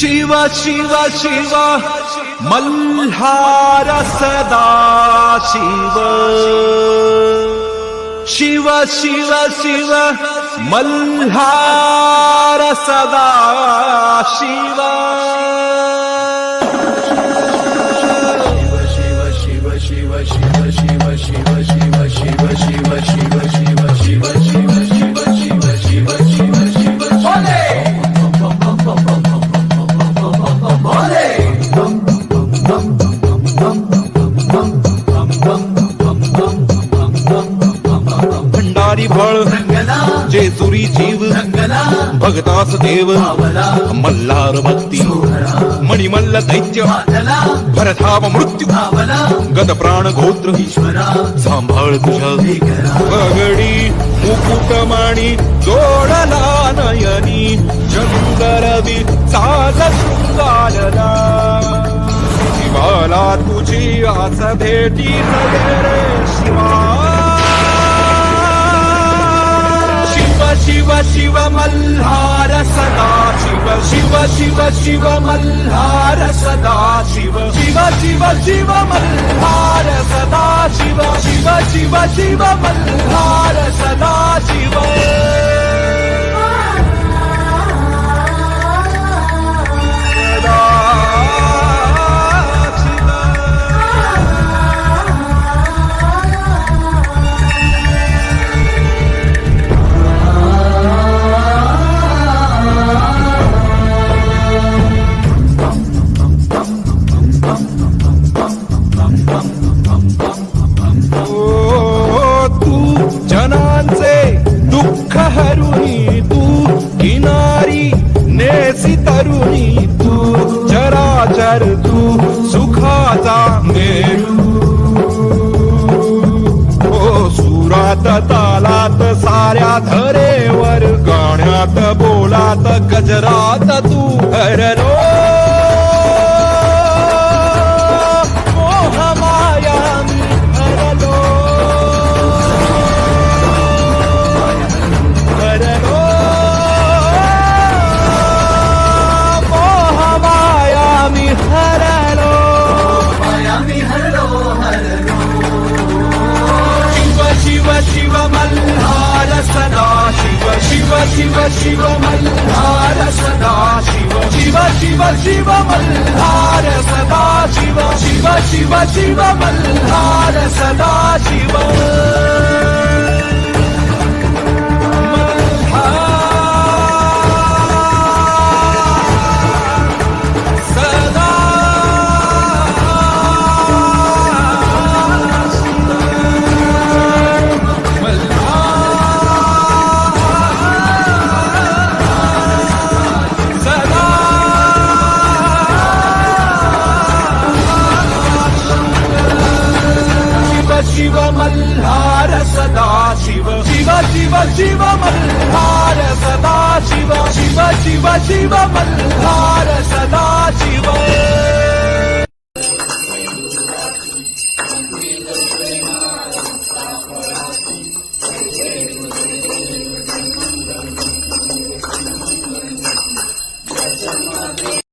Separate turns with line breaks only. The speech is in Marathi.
शिव शिव शिव मल्हार सदा शिव। शिव शिव शिव मल्हार सदा शिव फळ जेजुरी जीव भगतास देव मल्हार भक्ती मणिमल्ल दैत्य भरधाव मृत्यू गद प्राण गोत्र सांभाळ तुझ्या पगडी मुकुटमाणी जोडला नयनी चंदरवी साज शृंगारला शिवाला तुझी आस भेटी रे शिव. मल्हार सदा शिव शिव शिव शिव मल्हार सदा शिव। शिव शिव शिव मल्हार सदा शिव शिव शिव शिव मल्हार सदा शिव तरुणी तू चराचर तू सुखाचा मेरू. ओ सुरात तालात साऱ्या धरेवर गाण्यात बोलात गजरात तू हरलो शिव शिव शिव मल्हार सदा शिव शिव शिव शिव मल्हार सदा शिव शिव शिव शिव मल्हार सदा शिव शिव शिव मल्हार सदा शिव शिव शिव शिव मल्हार सदा शिव